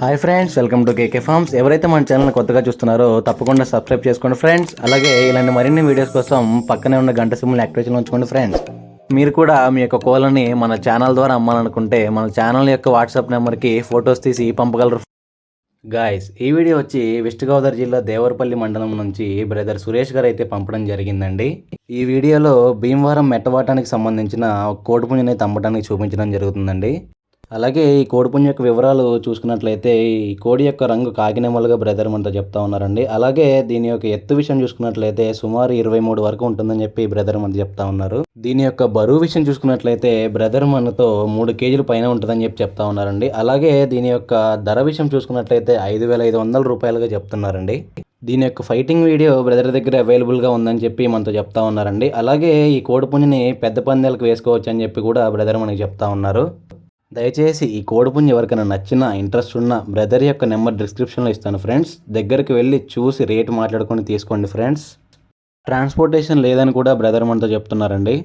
Hi friends welcome to KK farms ఎవరైతే మన channel కొత్తగా చూస్తున్నారో తప్పకుండా సబ్స్క్రైబ్ చేసుకోండి ఫ్రెండ్స్ అలాగే ఇలాంటి మరిన్ని వీడియోస్ కోసం పక్కనే ఉన్న గంట సిమ్ని యాక్టివేషన్ ఉంచుకోండి ఫ్రెండ్స్ మీరు కూడా మీ యొక్క కోళ్ళని మన ఛానల్ ద్వారా అమ్మాలనుకుంటే మన ఛానల్ యొక్క వాట్సాప్ నెంబర్కి ఫొటోస్ తీసి పంపగలరు. గాయస్ ఈ వీడియో వచ్చి వెస్ట్ గోదావరి జిల్లా దేవరపల్లి మండలం నుంచి బ్రదర్ సురేష్ గారు అయితే పంపడం జరిగిందండి. ఈ వీడియోలో భీమవరం మెట్టవాటానికి సంబంధించిన ఒక కోడిపుంజని అయితే అమ్మటానికి చూపించడం జరుగుతుందండి. అలాగే ఈ కోడిపుంజ యొక్క వివరాలు చూసుకున్నట్లయితే ఈ కోడి యొక్క రంగు కాకినెమలుగా బ్రదర్ మనతో చెప్తా ఉన్నారండి. అలాగే దీని యొక్క ఎత్తు విషయం చూసుకున్నట్లయితే సుమారు ఇరవై మూడు వరకు ఉంటుందని చెప్పి బ్రదర్ మనతో చెప్తా ఉన్నారు. దీని యొక్క బరువు విషయం చూసుకున్నట్లయితే బ్రదర్ మనతో మూడు కేజీల పైన ఉంటుందని చెప్పి చెప్తా ఉన్నారండి. అలాగే దీని యొక్క ధర విషయం చూసుకున్నట్లయితే ఐదు వేల ఐదు వందల రూపాయలుగా చెప్తున్నారండి. దీని యొక్క ఫైటింగ్ వీడియో బ్రదర్ దగ్గర అవైలబుల్గా ఉందని చెప్పి మనతో చెప్తా ఉన్నారండి. అలాగే ఈ కోడిపుంజిని పెద్ద పందాలకు వేసుకోవచ్చు అని చెప్పి కూడా బ్రదర్ మనకి చెప్తా ఉన్నారు. దయచేసి ఈ కోడిపుంజి ఎవరికైనా నచ్చిన ఇంట్రెస్ట్ ఉన్న బ్రదర్ యొక్క నెంబర్ డిస్క్రిప్షన్లో ఇస్తాను ఫ్రెండ్స్. దగ్గరికి వెళ్ళి చూసి రేటు మాట్లాడుకొని తీసుకోండి ఫ్రెండ్స్. ట్రాన్స్పోర్టేషన్ లేదని కూడా బ్రదర్ మనతో చెప్తున్నారండి.